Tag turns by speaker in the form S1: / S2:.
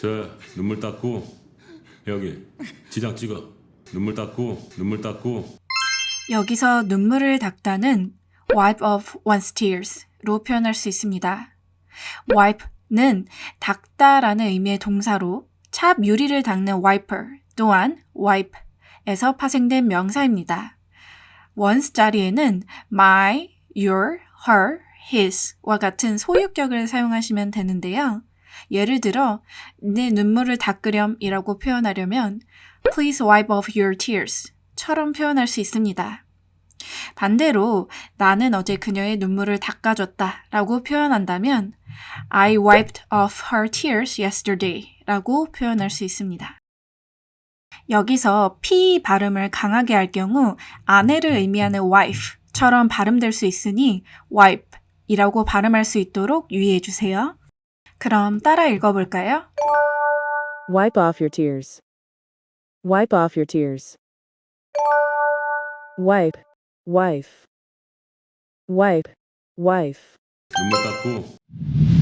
S1: 자, 눈물 닦고 여기 지장 찍어. 눈물 닦고 눈물 닦고
S2: 여기서 눈물을 닦다는 wipe off one's tears로 표현할 수 있습니다. wipe는 닦다라는 의미의 동사로 찹 유리를 닦는 wiper 또한 wipe에서 파생된 명사입니다. once 자리에는 my, your, her, his와 같은 소유격을 사용하시면 되는데요. 예를 들어 내 눈물을 닦으렴이라고 표현하려면 please wipe off your tears 처럼 표현할 수 있습니다. 반대로 나는 어제 그녀의 눈물을 닦아줬다 라고 표현한다면 I wiped off her tears yesterday 라고 표현할 수 있습니다. 여기서 P 발음을 강하게 할 경우 아내를 의미하는 wife처럼 발음될 수 있으니 wipe 이라고 발음할 수 있도록 유의해 주세요. 그럼 따라 읽어볼까요?
S3: Wipe off your tears. Wipe off your tears. Wipe, wife. Wipe, wife.
S1: 눈물 닦고